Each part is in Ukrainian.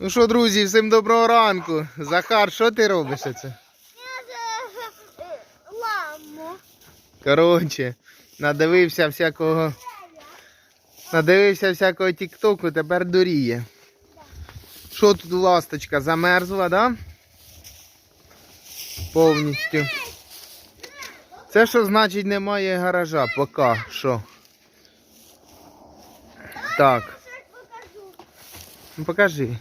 Ну що, друзі, всім доброго ранку. Захар, що ти робиш оце? Я за ламу. Коротше, надивився всякого. Надивився всякого тіктоку, тепер дуріє. Що тут ласточка замерзла, да? Повністю. Це що значить немає гаража поки що. Так. Ну покажи.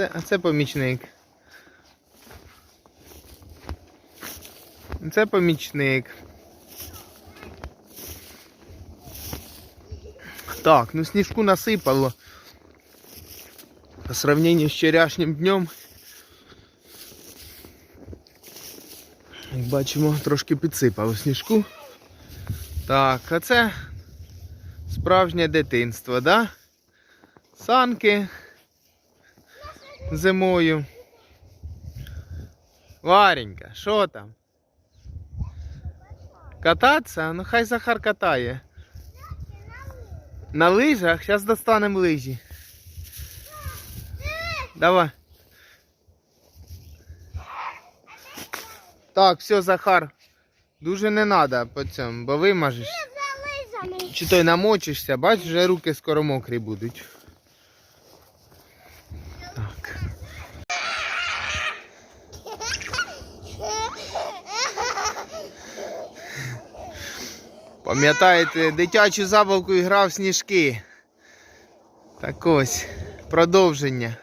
Це, а це помічник. Це помічник. Так, ну сніжку насипало. По сравнению з вчорашнім днем. Як бачимо, трошки підсипало сніжку. Так, а це справжнє дитинство, да? Санки зимою. Варенька, що там? Кататися? Ну хай Захар катає. На лижах? Зараз достанемо лижі. Давай. Так, все, Захар. Дуже не треба по цьому, бо вимажеш. Чи той намочишся, бач, вже руки скоро мокрі будуть. Пам'ятаєте, дитячу забавку і грав сніжки. Так ось, продовження.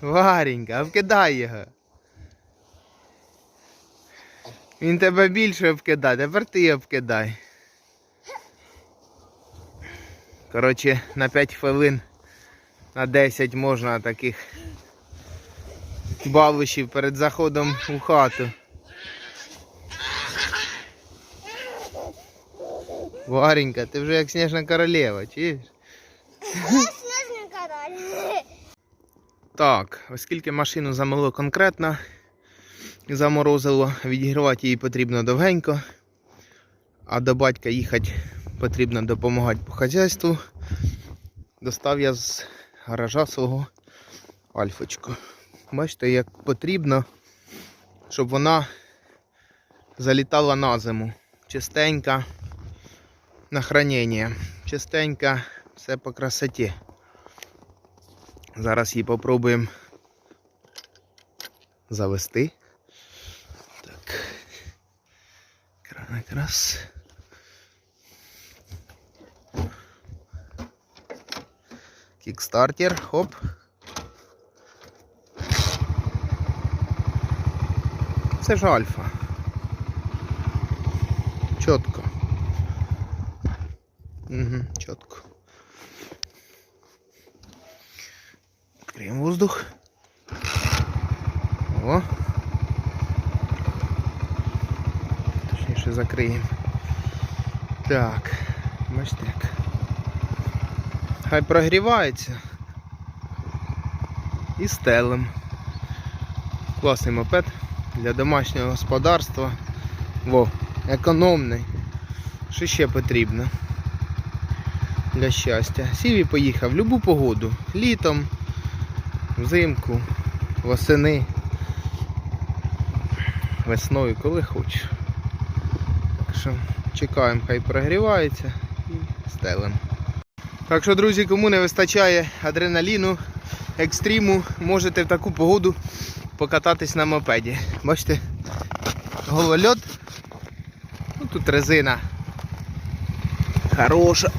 Варенька, вкидай його. Він тебе більше обкидає, тепер ти обкидай. Коротше, на 5 хвилин, на 10 можна таких балушів перед заходом у хату. Варенька, ти вже як сніжна королева, чуєш? Снежний король. Так, оскільки машину замило конкретно заморозило, відігрівати її потрібно довгенько, а до батька їхати потрібно допомагати по хазяйству, достав я з гаража свого альфочку. Бачите, як потрібно, щоб вона залітала на зиму. Чистенька на хранення. Чистенька, все по красоті. Зараз її попробуємо завести. Так. Кран якраз. Кікстартер, хоп. Це ж альфа. Чітко. Угу, чітко. Відкриємо воздух. О. Точніше закриємо. Так, бачите як. Хай прогрівається. І стелем. Класний мопед для домашнього господарства. Во, економний. Що ще потрібно? Для щастя. Сів і поїхав в будь-яку погоду. Літом, взимку, восени, весною, коли хочеш. Так що чекаємо, хай прогрівається і стелем. Так що, друзі, кому не вистачає адреналіну, екстриму, можете в таку погоду покататись на мопеді. Бачите, голольот. Ну, тут резина. Хороша.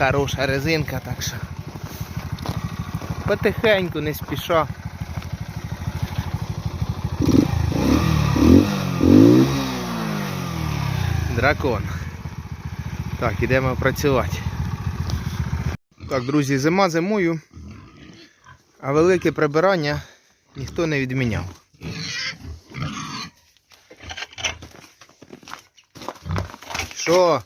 Хороша резинка, так що потихеньку, не спіша. Дракон. Так, ідемо працювати. Так, друзі, зима зимою, а велике прибирання ніхто не відміняв. Що?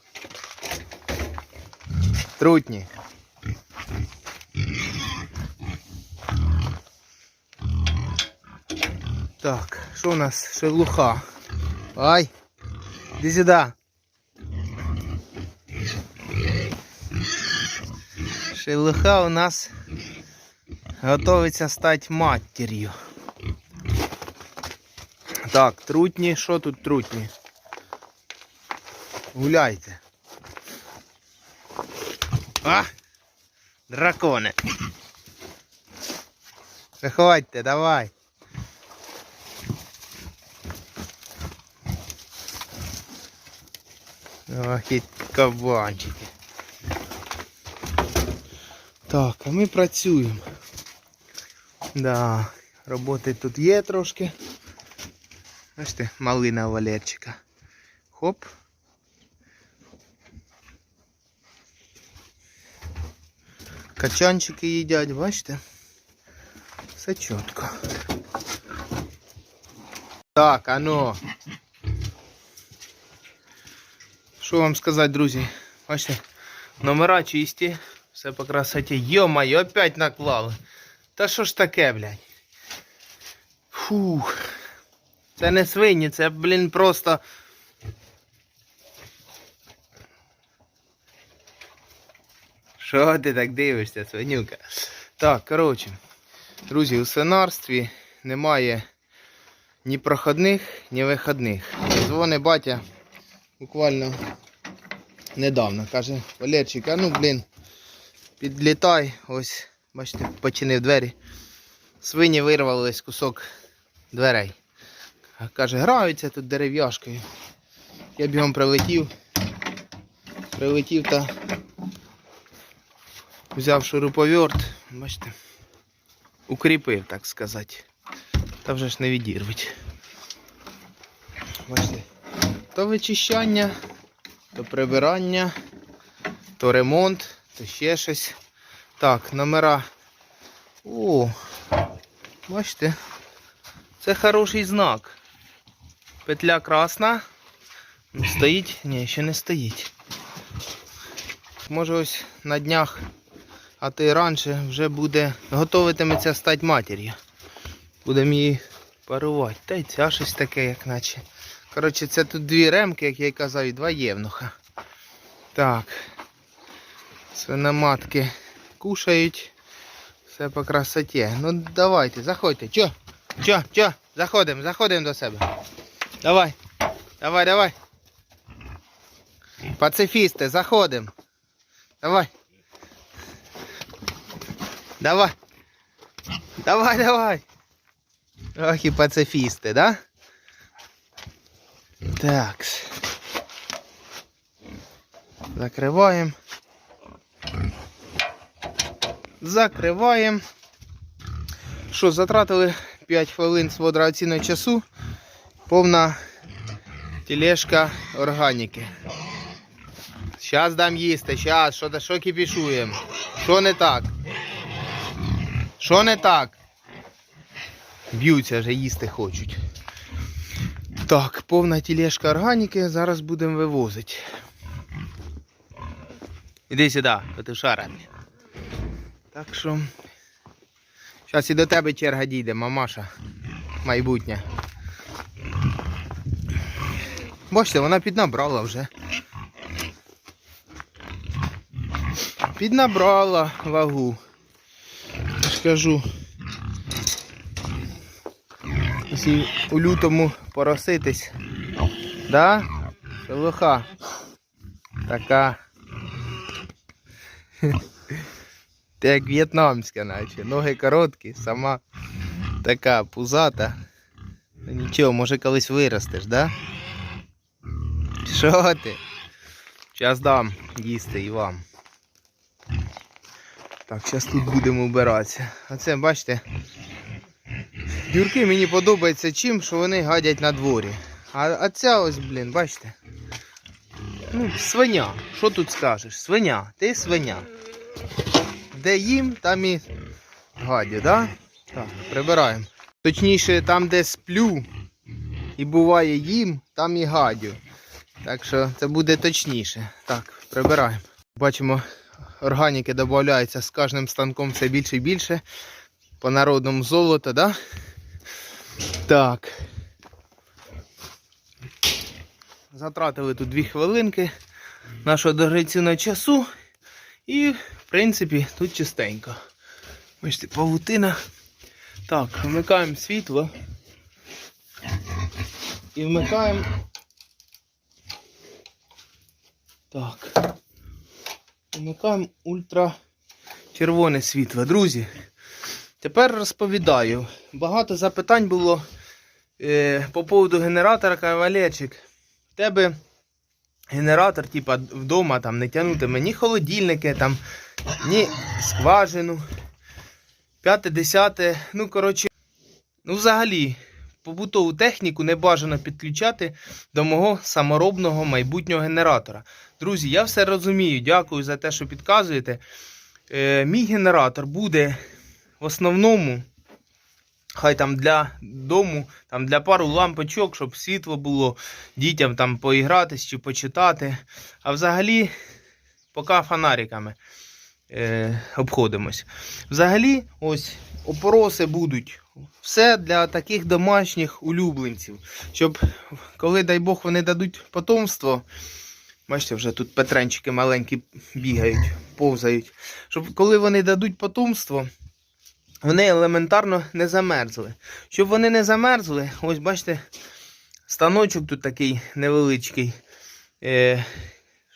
Трутні. Так, що у нас? Шелуха. Ай, іди сюди. Шелуха у нас готовиться стати матір'ю. Так, трутні, що тут трутні? Гуляйте. А! Дракони. Виходьте, давай. Ох, і кабанчики. Так, а ми працюємо. Да, роботи тут є трошки. Бачите, малина Валерчика. Хоп. Качанчики їдять, бачите? Все чітко. Так, ано. Що вам сказати, друзі? Бачите, номера чисті, все по красоті. Йо-моє, опять наклали. Та що ж таке, блядь? Фух. Це не свині, це, блін, просто. Що ти так дивишся, свинюка? Так, коротше, друзі, у свинарстві немає ні проходних, ні виходних. Дзвони батя буквально недавно. Каже, Валерчик, а ну блін, підлітай, ось, бачите, починив двері. Свині вирвались кусок дверей. Каже, граються тут дерев'яшкою. Я бігом прилетів. Прилетів та взяв шуруповерт, бачите, укріпив, так сказати. Та вже ж не відірвуть. Бачите, то вичищання, то прибирання, то ремонт, то ще щось. Так, номера. О, бачите, це хороший знак. Петля красна. Стоїть? Ні, ще не стоїть. Може ось на днях, а й раніше вже буде готуватиметься стати матір'ю. Будемо її парувати. Та й ця щось таке, як наче. Коротше, це тут дві ремки, як я й казав, і два євнуха. Так. Свиноматки кушають. Все по красоті. Ну давайте, заходьте. Чо? Чо? Чо? Заходимо, заходимо до себе. Давай. Давай, давай. Пацифісти, заходимо. Давай. Давай. Давай, давай. Ох і пацифісти, да? Так. Закриваємо. Закриваємо. Що, затратили 5 хвилин свого драгоцінного часу. Повна тележка органіки. Щас дам їсти, та- що кипішуємо? Що не так? Що не так? Б'ються вже їсти хочуть. Так, повна тележка органіки, зараз будемо вивозити. Іди сюди, петушара. Так що. Зараз і до тебе черга дійде, мамаша. Майбутня. Бачите, вона піднабрала вже. Піднабрала вагу. Ж. Якщо у лютому пороситись. Да? Шелуха. Така. Ти як в'єтнамська, наче. Ноги короткі, сама така пузата. Ну нічого, може колись виростеш, да? Що ти? Зараз дам їсти і вам. Так, зараз тут будемо вбиратися. Оце, бачите, дюрки мені подобаються чим, що вони гадять на дворі. А, а ця ось, блін, бачите? Ну, свиня. Що тут скажеш? Свиня, ти свиня. Де їм, там і гадю, да? Так, прибираємо. Точніше, там, де сплю і буває їм, там і гадю. Так що це буде точніше. Так, прибираємо. Бачимо, органіки додаються з кожним станком все більше і більше. По народному золото, да? Так. Затратили тут дві хвилинки нашого дорогоцінного часу. І В принципі, тут чистенько. Бачите, павутина. Так, вмикаємо світло. І вмикаємо. Так. Вмикаємо ультрачервоне світло. Друзі, тепер розповідаю. Багато запитань було е, по поводу генератора кавалерчик. В тебе генератор, типа, вдома там не тягнутиме ні холодильники, там, ні скважину. П'яте, десяте. Ну, коротше, ну взагалі, побутову техніку не бажано підключати до мого саморобного майбутнього генератора. Друзі, я все розумію. Дякую за те, що підказуєте. Е, мій генератор буде в основному. Хай там для дому, там для пару лампочок, щоб світло було дітям там поігратись чи почитати. А взагалі, поки фонариками е, обходимось. Взагалі, ось опороси будуть. Все для таких домашніх улюбленців. Щоб коли, дай Бог, вони дадуть потомство. Бачите, вже тут петренчики маленькі бігають, повзають. Щоб коли вони дадуть потомство, вони елементарно не замерзли. Щоб вони не замерзли, ось бачите, станочок тут такий невеличкий. Е,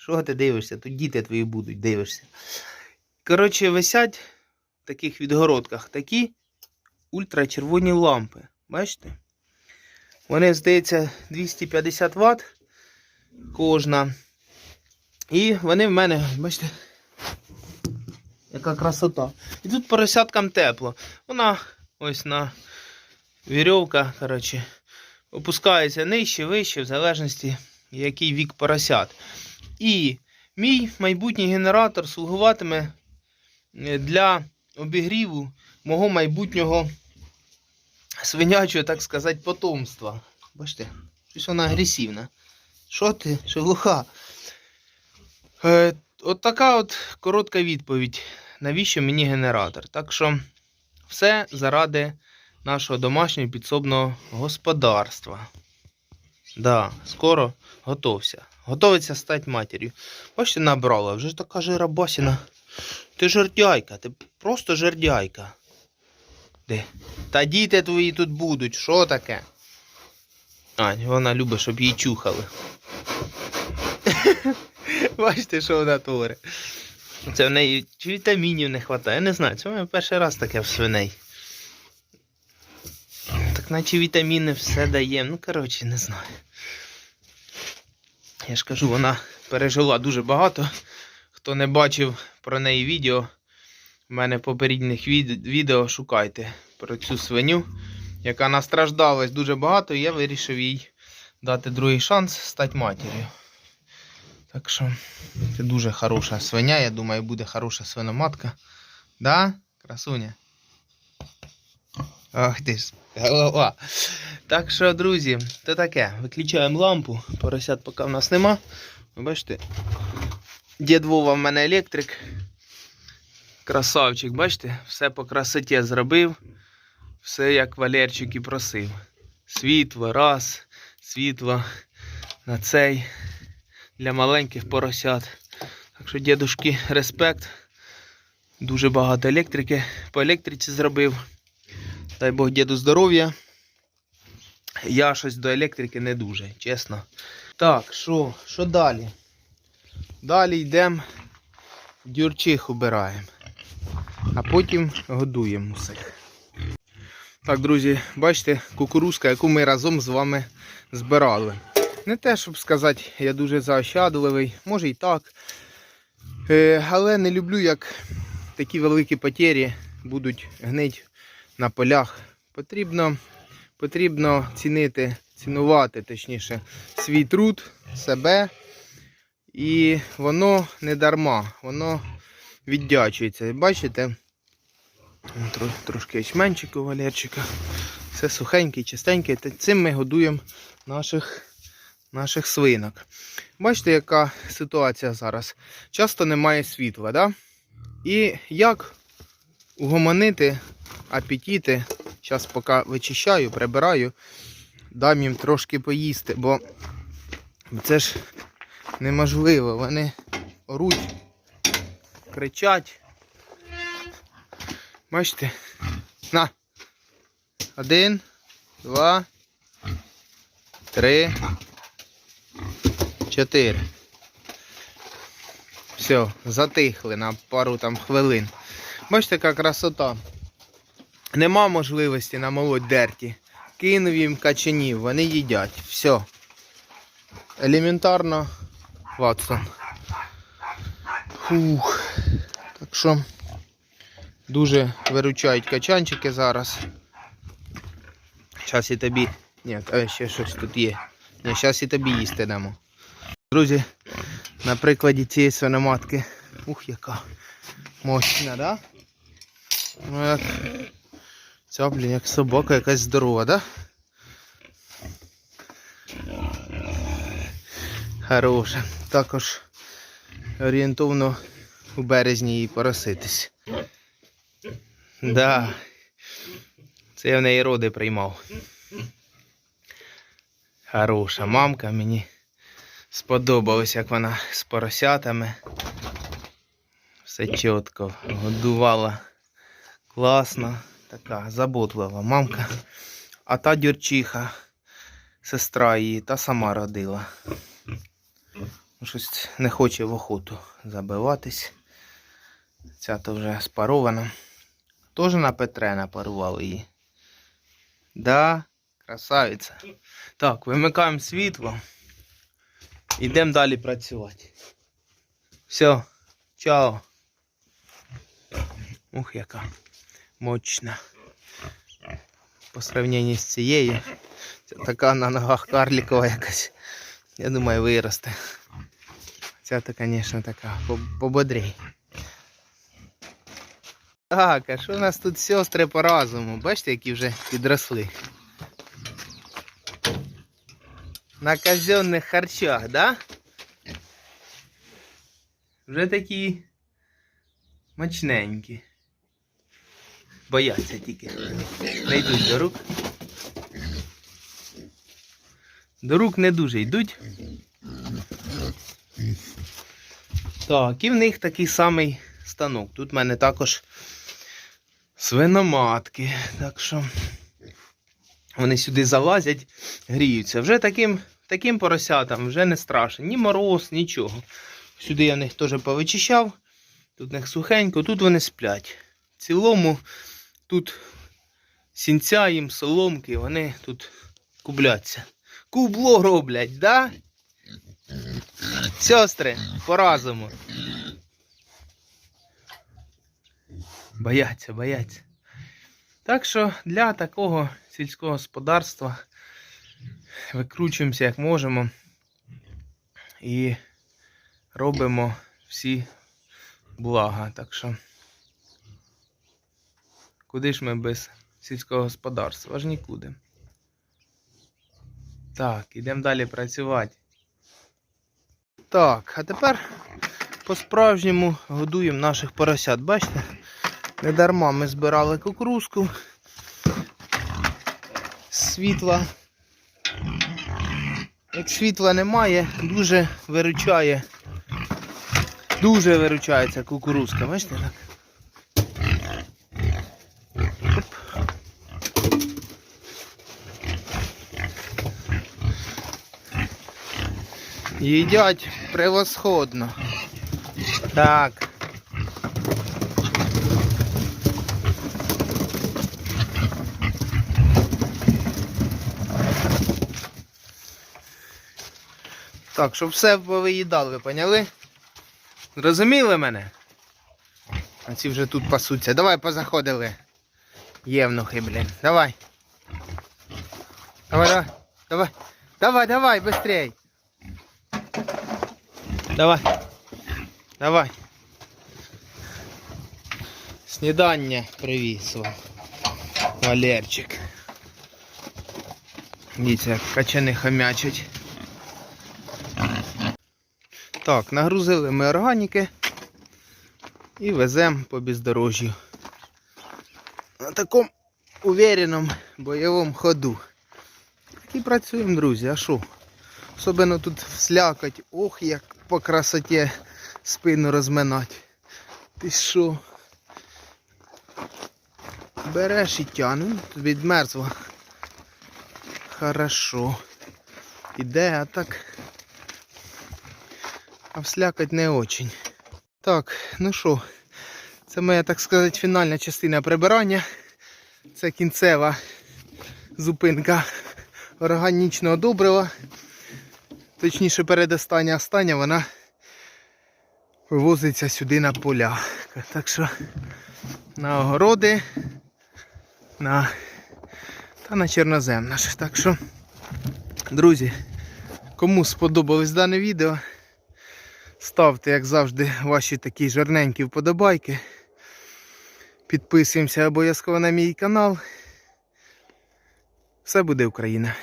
що ти дивишся? Тут діти твої будуть, дивишся. Коротше, висять в таких відгородках такі ультрачервоні лампи. Бачите? Вони, здається, 250 Вт кожна. І вони в мене, бачите, яка красота. І тут поросяткам тепло. Вона ось на вірьовка, коротше, опускається нижче, вище, в залежності, який вік поросят. І мій майбутній генератор слугуватиме для обігріву мого майбутнього свинячого, так сказати, потомства. Бачите, щось вона агресивна. Що ти, шелуха? Е, от така от коротка відповідь. Навіщо мені генератор? Так що все заради нашого домашнього підсобного господарства. Да, скоро готовся. Готовиться стати матір'ю. Бачите, набрала, вже така жиробасіна. Ти жердяйка, ти просто жердяйка. Де? Та діти твої тут будуть, що таке? А, вона любить, щоб її чухали. Бачите, що вона творить. Це в неї чи вітамінів не вистачає. Я не знаю, це в мене перший раз таке в свиней. Так наче вітаміни все дає. Ну, коротше, не знаю. Я ж кажу, вона пережила дуже багато. Хто не бачив про неї відео, в мене в попередніх відео шукайте про цю свиню, яка настраждалась дуже багато, і я вирішив їй дати другий шанс стати матір'ю. Так що це дуже хороша свиня, я думаю, буде хороша свиноматка. Да, красуня? Ах ти ж. Так що, друзі, то таке. Виключаємо лампу. Поросят поки в нас нема. Ви бачите, дід Вова в мене електрик. Красавчик, бачите, все по красоті зробив. Все як Валерчик і просив. Світло, раз, світло на цей для маленьких поросят. Так що, дідушки, респект. Дуже багато електрики по електриці зробив. Дай Бог діду здоров'я. Я щось до електрики не дуже, чесно. Так, що, що далі? Далі йдемо, дюрчих убираємо. А потім годуємо усіх. Так, друзі, бачите, кукурузка, яку ми разом з вами збирали. Не те, щоб сказати, я дуже заощадливий, може і так. Е, але не люблю, як такі великі потері будуть гнить на полях. Потрібно, потрібно цінити, цінувати, точніше, свій труд, себе. І воно не дарма, воно віддячується. Бачите? Тро- Трошки ячменчику валерчика. Все сухенький, чистенький. Та цим ми годуємо наших, наших свинок. Бачите, яка ситуація зараз? Часто немає світла, да? І як угомонити апетити, зараз поки вичищаю, прибираю, дам їм трошки поїсти, бо це ж неможливо. Вони оруть кричать. Бачите? На. Один, два, три, чотири. Все, затихли на пару там хвилин. Бачите, яка красота. Нема можливості намолоть дерті. Кинув їм качанів, вони їдять. Все. Елементарно, Ватсон. Фух. Так що дуже виручають качанчики зараз. Зараз і тобі. Ні, а ще щось тут є. Ні, зараз і тобі їсти дамо. Друзі, на прикладі цієї свиноматки. Ух, яка мощна, да? Ну як. Ця, блін, як собака якась здорова, да? Хороша. Також орієнтовно у березні її пороситись. Да. Це я в неї роди приймав. Хороша мамка мені сподобалось, як вона з поросятами. Все чітко годувала. Класно. Така заботлива мамка. А та дюрчиха, сестра її, та сама родила. Щось не хоче в охоту забиватись. Ця то вже спарована. Теж на Петре напарували її. Да, красавиця. Так, вимикаємо світло. Йдемо далі працювати. Все, чао. Ух, яка мощна. По сравненні з цією. Ця така на ногах карлікова якась. Я думаю, виросте. Ця то, звісно, така пободрій. Так, а що у нас тут сестри по разуму? Бачите, які вже підросли. На казенних харчах, да? Вже такі мочненькі. Бояться тільки. Не йдуть до рук. До рук не дуже йдуть. Так, і в них такий самий станок. Тут в мене також свиноматки. Так що вони сюди залазять, гріються. Вже таким, таким поросятам вже не страшно. Ні мороз, нічого. Сюди я в них теж повичищав. Тут в них сухенько, тут вони сплять. В цілому тут сінця їм, соломки, вони тут кубляться. Кубло роблять, да? Сестри, по разуму. Бояться, бояться. Так що для такого сільського господарства викручуємося як можемо і робимо всі блага. Так що куди ж ми без сільського господарства? Аж нікуди. Так, ідемо далі працювати. Так, а тепер по-справжньому годуємо наших поросят. Бачите? Не дарма ми збирали кукурузку. Світла. Як світла немає, дуже виручає. Дуже виручається кукурузка. Бачите так? Їдять превосходно. Так. Так, щоб все повиїдали, поняли? Зрозуміли мене? А ці вже тут пасуться. Давай позаходили. Євнухи, блін. Давай. Давай, давай. Давай. Давай, давай, быстрей. Давай. Давай. Снідання привіз вам. Валерчик. Дивіться, як качани хамячать. Так, нагрузили ми органіки і веземо по бездорожжю. На такому увереному бойовому ходу. Так і працюємо, друзі, а що? Особливо тут слякать, ох, як по красоті спину розминати. Ти що? Береш і тяну, відмерзла. Хорошо. Іде, а так. А вслякать не очень. Так, ну що, це моя, так сказати, фінальна частина прибирання. Це кінцева зупинка органічного добрива. Точніше, передостання остання вона вивозиться сюди на поля. Так що на огороди, на та на чорнозем наш. Так що, друзі, кому сподобалось дане відео, ставте, як завжди, ваші такі жирненькі вподобайки. Підписуємося обов'язково на мій канал. Все буде Україна!